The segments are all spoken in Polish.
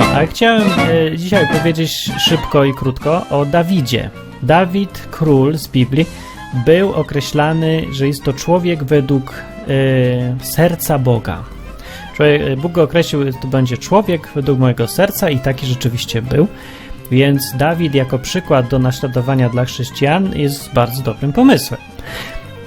No, a chciałem e, dzisiaj powiedzieć szybko i krótko o Dawidzie. Dawid, król z Biblii, był określany, że jest to człowiek według e, serca Boga. Człowiek, e, Bóg go określił, to będzie człowiek według mojego serca i taki rzeczywiście był. Więc Dawid jako przykład do naśladowania dla chrześcijan jest bardzo dobrym pomysłem.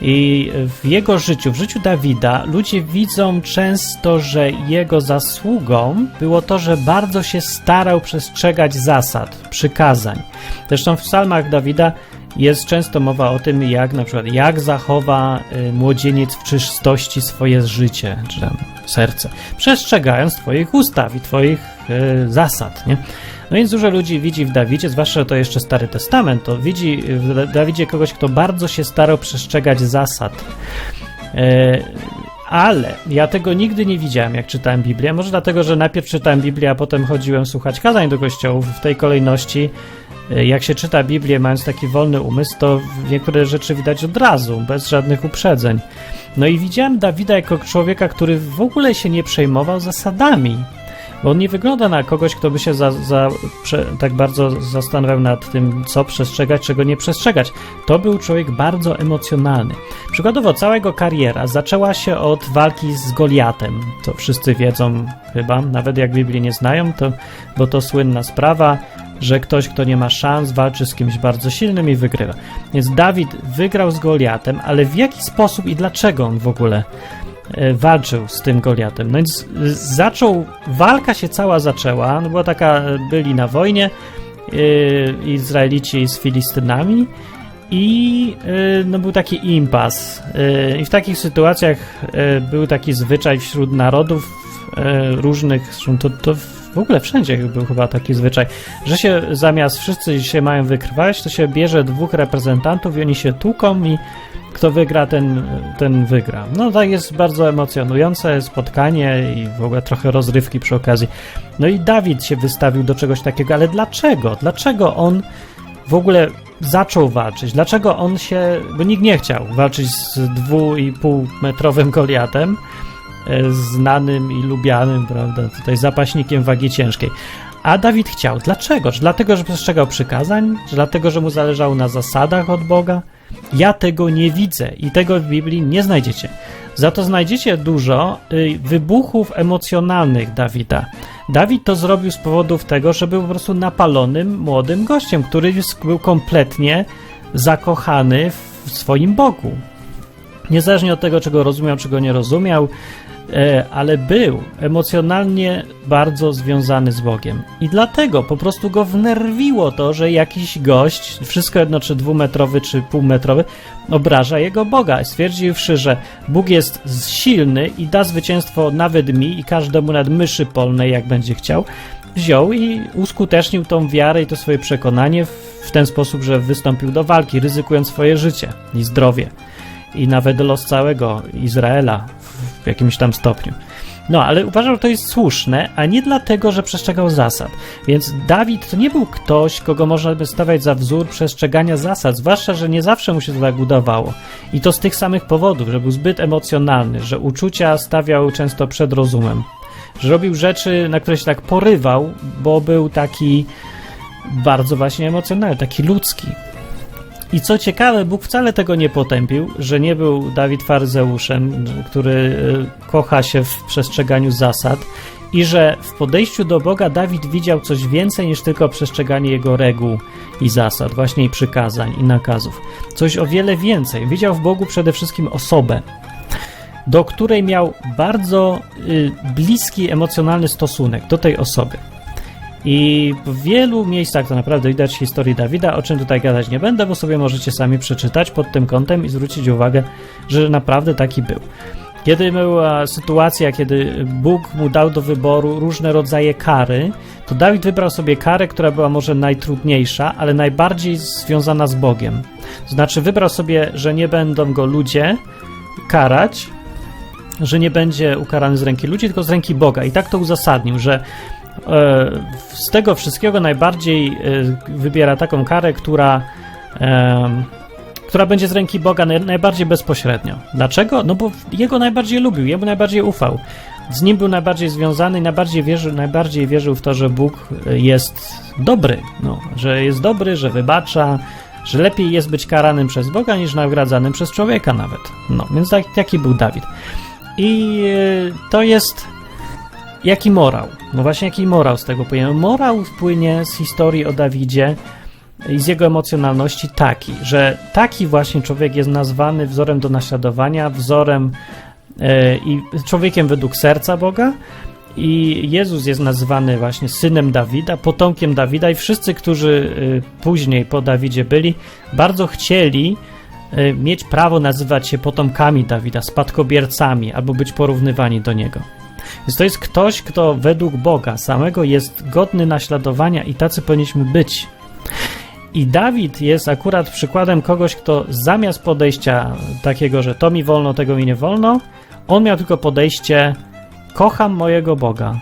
I w jego życiu, w życiu Dawida, ludzie widzą często, że jego zasługą było to, że bardzo się starał przestrzegać zasad, przykazań. Zresztą w psalmach Dawida jest często mowa o tym, jak na przykład, jak zachowa y, młodzieniec w czystości swoje życie, czy tam serce, przestrzegając Twoich ustaw i Twoich y, zasad, nie? No więc dużo ludzi widzi w Dawidzie, zwłaszcza że to jeszcze Stary Testament, to widzi w Dawidzie kogoś, kto bardzo się starał przestrzegać zasad. E, ale ja tego nigdy nie widziałem, jak czytałem Biblię. Może dlatego, że najpierw czytałem Biblię, a potem chodziłem słuchać kazań do kościołów. W tej kolejności, e, jak się czyta Biblię, mając taki wolny umysł, to niektóre rzeczy widać od razu, bez żadnych uprzedzeń. No i widziałem Dawida jako człowieka, który w ogóle się nie przejmował zasadami. Bo on nie wygląda na kogoś, kto by się za, za, prze, tak bardzo zastanawiał nad tym, co przestrzegać, czego nie przestrzegać. To był człowiek bardzo emocjonalny. Przykładowo, cała jego kariera zaczęła się od walki z Goliatem. To wszyscy wiedzą chyba, nawet jak Biblii nie znają, to, bo to słynna sprawa, że ktoś, kto nie ma szans, walczy z kimś bardzo silnym i wygrywa. Więc Dawid wygrał z Goliatem, ale w jaki sposób i dlaczego on w ogóle walczył z tym Goliatem. No więc zaczął, walka się cała zaczęła, no była taka, byli na wojnie yy, Izraelici z Filistynami i yy, no był taki impas. Yy, I w takich sytuacjach był taki zwyczaj wśród narodów różnych, to, to w ogóle wszędzie był chyba taki zwyczaj, że się zamiast wszyscy się mają wykrwać, to się bierze dwóch reprezentantów i oni się tłuką i kto wygra, ten, ten wygra. No tak jest bardzo emocjonujące spotkanie i w ogóle trochę rozrywki przy okazji. No i Dawid się wystawił do czegoś takiego, ale dlaczego? Dlaczego on w ogóle zaczął walczyć? Dlaczego on się, bo nikt nie chciał walczyć z dwu i pół metrowym Goliatem, e, znanym i lubianym, prawda, tutaj zapaśnikiem wagi ciężkiej. A Dawid chciał. Dlaczego? Czy dlatego, że przestrzegał przykazań? Czy dlatego, że mu zależało na zasadach od Boga? Ja tego nie widzę i tego w Biblii nie znajdziecie. Za to znajdziecie dużo y, wybuchów emocjonalnych Dawida. Dawid to zrobił z powodów tego, że był po prostu napalonym młodym gościem, który był kompletnie zakochany w swoim Bogu. Niezależnie od tego, czego rozumiał, czego nie rozumiał, ale był emocjonalnie bardzo związany z Bogiem. I dlatego po prostu go wnerwiło to, że jakiś gość, wszystko jedno czy dwumetrowy, czy półmetrowy, obraża jego Boga. Stwierdziwszy, że Bóg jest silny i da zwycięstwo nawet mi i każdemu nad myszy polnej, jak będzie chciał, wziął i uskutecznił tą wiarę i to swoje przekonanie w ten sposób, że wystąpił do walki, ryzykując swoje życie i zdrowie i nawet los całego Izraela w jakimś tam stopniu. No, ale uważał, że to jest słuszne, a nie dlatego, że przestrzegał zasad. Więc Dawid to nie był ktoś, kogo można by stawiać za wzór przestrzegania zasad, zwłaszcza, że nie zawsze mu się to tak udawało. I to z tych samych powodów, że był zbyt emocjonalny, że uczucia stawiał często przed rozumem, że robił rzeczy, na które się tak porywał, bo był taki bardzo właśnie emocjonalny, taki ludzki. I co ciekawe, Bóg wcale tego nie potępił, że nie był Dawid faryzeuszem, który e, kocha się w przestrzeganiu zasad i że w podejściu do Boga Dawid widział coś więcej niż tylko przestrzeganie jego reguł i zasad, właśnie i przykazań i nakazów. Coś o wiele więcej. Widział w Bogu przede wszystkim osobę, do której miał bardzo y, bliski emocjonalny stosunek do tej osoby. I w wielu miejscach to naprawdę widać historii Dawida, o czym tutaj gadać nie będę, bo sobie możecie sami przeczytać pod tym kątem i zwrócić uwagę, że naprawdę taki był. Kiedy była sytuacja, kiedy Bóg mu dał do wyboru różne rodzaje kary, to Dawid wybrał sobie karę, która była może najtrudniejsza, ale najbardziej związana z Bogiem. To znaczy, wybrał sobie, że nie będą go ludzie karać, że nie będzie ukarany z ręki ludzi, tylko z ręki Boga. I tak to uzasadnił, że z tego wszystkiego najbardziej e, wybiera taką karę, która, która będzie z ręki Boga najbardziej bezpośrednio. Dlaczego? No bo jego najbardziej lubił, jemu najbardziej ufał. z nim był najbardziej związany i najbardziej wierzył, najbardziej wierzył w to, że Bóg jest dobry, no, że jest dobry, że wybacza, że lepiej jest być karanym przez Boga niż nagradzanym przez człowieka nawet. No, więc tak, taki był Dawid. I e, to jest jaki morał? No właśnie jaki morał z tego płynie? Morał płynie z historii o Dawidzie i z jego emocjonalności taki, że taki właśnie człowiek jest nazwany wzorem do naśladowania, wzorem e, i człowiekiem według serca Boga, i Jezus jest nazywany właśnie synem Dawida, potomkiem Dawida, i wszyscy, którzy y, później po Dawidzie byli, bardzo chcieli y, mieć prawo nazywać się potomkami Dawida, spadkobiercami, albo być porównywani do niego. Więc to jest ktoś, kto według Boga samego jest godny naśladowania i tacy powinniśmy być. I Dawid jest akurat przykładem kogoś, kto zamiast podejścia takiego, że to mi wolno, tego mi nie wolno, on miał tylko podejście kocham mojego Boga.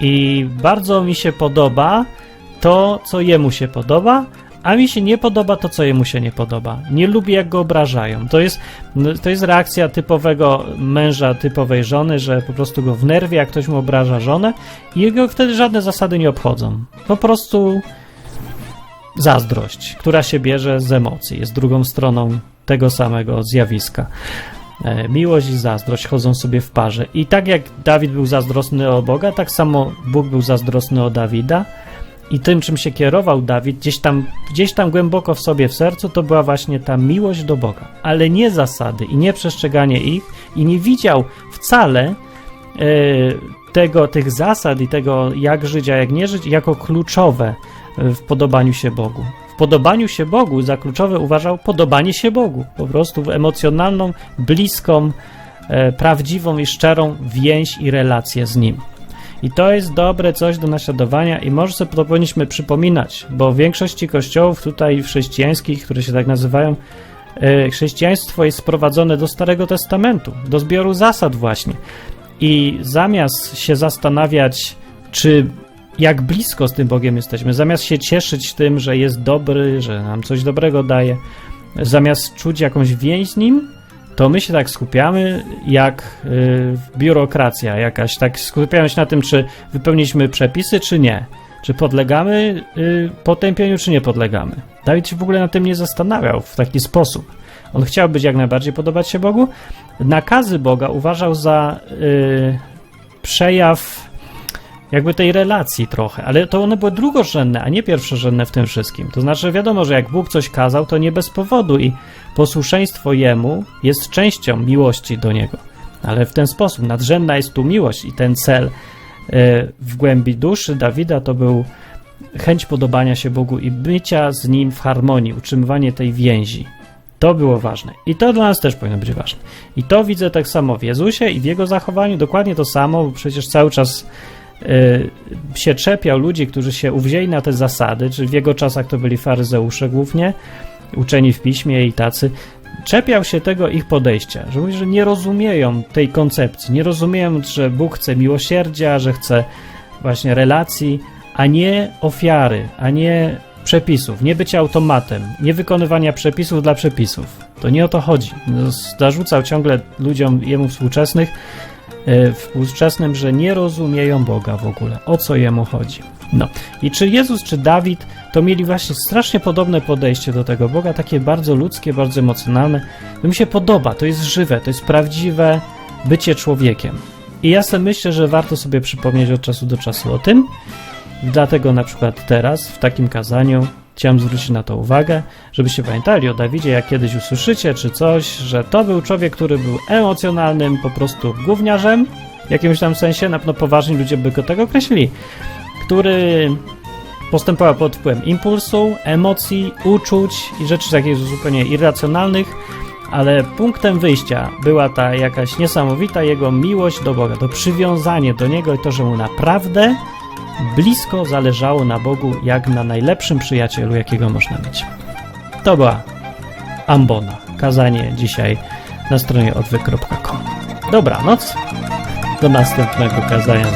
I bardzo mi się podoba to, co jemu się podoba, a mi się nie podoba to, co jemu się nie podoba. Nie lubi, jak go obrażają. To jest, no, to jest reakcja typowego męża, typowej żony, że po prostu go wnerwia, jak ktoś mu obraża żonę i jego wtedy żadne zasady nie obchodzą. Po prostu zazdrość, która się bierze z emocji, jest drugą stroną tego samego zjawiska. E, miłość i zazdrość chodzą sobie w parze. I tak jak Dawid był zazdrosny o Boga, tak samo Bóg był zazdrosny o Dawida. I tym, czym się kierował Dawid, gdzieś tam, gdzieś tam głęboko w sobie, w sercu, to była właśnie ta miłość do Boga. Ale nie zasady i nie przestrzeganie ich, i nie widział wcale e, tego, tych zasad i tego, jak żyć, a jak nie żyć, jako kluczowe w podobaniu się Bogu podobaniu się Bogu za kluczowe uważał podobanie się Bogu. Po prostu w emocjonalną, bliską, e, prawdziwą i szczerą więź i relację z Nim. I to jest dobre coś do naśladowania i może sobie to powinniśmy przypominać, bo w większości kościołów tutaj chrześcijańskich, które się tak nazywają, e, chrześcijaństwo jest sprowadzone do Starego Testamentu, do zbioru zasad właśnie. I zamiast się zastanawiać, czy jak blisko z tym Bogiem jesteśmy. Zamiast się cieszyć tym, że jest dobry, że nam coś dobrego daje, zamiast czuć jakąś więź z nim, to my się tak skupiamy jak y, biurokracja jakaś. Tak skupiamy się na tym, czy wypełniliśmy przepisy, czy nie. Czy podlegamy y, potępieniu, czy nie podlegamy. Dawid się w ogóle na tym nie zastanawiał w taki sposób. On chciał być jak najbardziej podobać się Bogu. Nakazy Boga uważał za y, przejaw jakby tej relacji trochę, ale to one były drugorzędne, a nie pierwszorzędne w tym wszystkim. To znaczy, wiadomo, że jak Bóg coś kazał, to nie bez powodu i posłuszeństwo Jemu jest częścią miłości do Niego. Ale w ten sposób nadrzędna jest tu miłość i ten cel e, w głębi duszy Dawida to był chęć podobania się Bogu i bycia z Nim w harmonii, utrzymywanie tej więzi. To było ważne. I to dla nas też powinno być ważne. I to widzę tak samo w Jezusie i w Jego zachowaniu, dokładnie to samo, bo przecież cały czas Y, się czepiał ludzi, którzy się uwzięli na te zasady, czyli w jego czasach to byli faryzeusze głównie, uczeni w piśmie i tacy, czepiał się tego ich podejścia, że mówi, że nie rozumieją tej koncepcji, nie rozumieją, że Bóg chce miłosierdzia, że chce właśnie relacji, a nie ofiary, a nie przepisów, nie bycia automatem, nie wykonywania przepisów dla przepisów. To nie o to chodzi. Zarzucał ciągle ludziom jemu współczesnych, współczesnym, że nie rozumieją Boga w ogóle, o co jemu chodzi. No i czy Jezus, czy Dawid to mieli właśnie strasznie podobne podejście do tego Boga, takie bardzo ludzkie, bardzo emocjonalne. To mi się podoba, to jest żywe, to jest prawdziwe bycie człowiekiem. I ja sobie myślę, że warto sobie przypomnieć od czasu do czasu o tym. Dlatego na przykład teraz w takim kazaniu Chciałem zwrócić na to uwagę, żebyście pamiętali o Dawidzie, jak kiedyś usłyszycie czy coś, że to był człowiek, który był emocjonalnym po prostu gówniarzem, w jakimś tam sensie, na pewno poważni ludzie by go tak określili, który postępował pod wpływem impulsu, emocji, uczuć i rzeczy takich zupełnie irracjonalnych, ale punktem wyjścia była ta jakaś niesamowita jego miłość do Boga, to przywiązanie do Niego i to, że mu naprawdę blisko zależało na Bogu jak na najlepszym przyjacielu, jakiego można mieć. To była Ambona. Kazanie dzisiaj na stronie odwyk.com. Dobranoc. Do następnego kazania.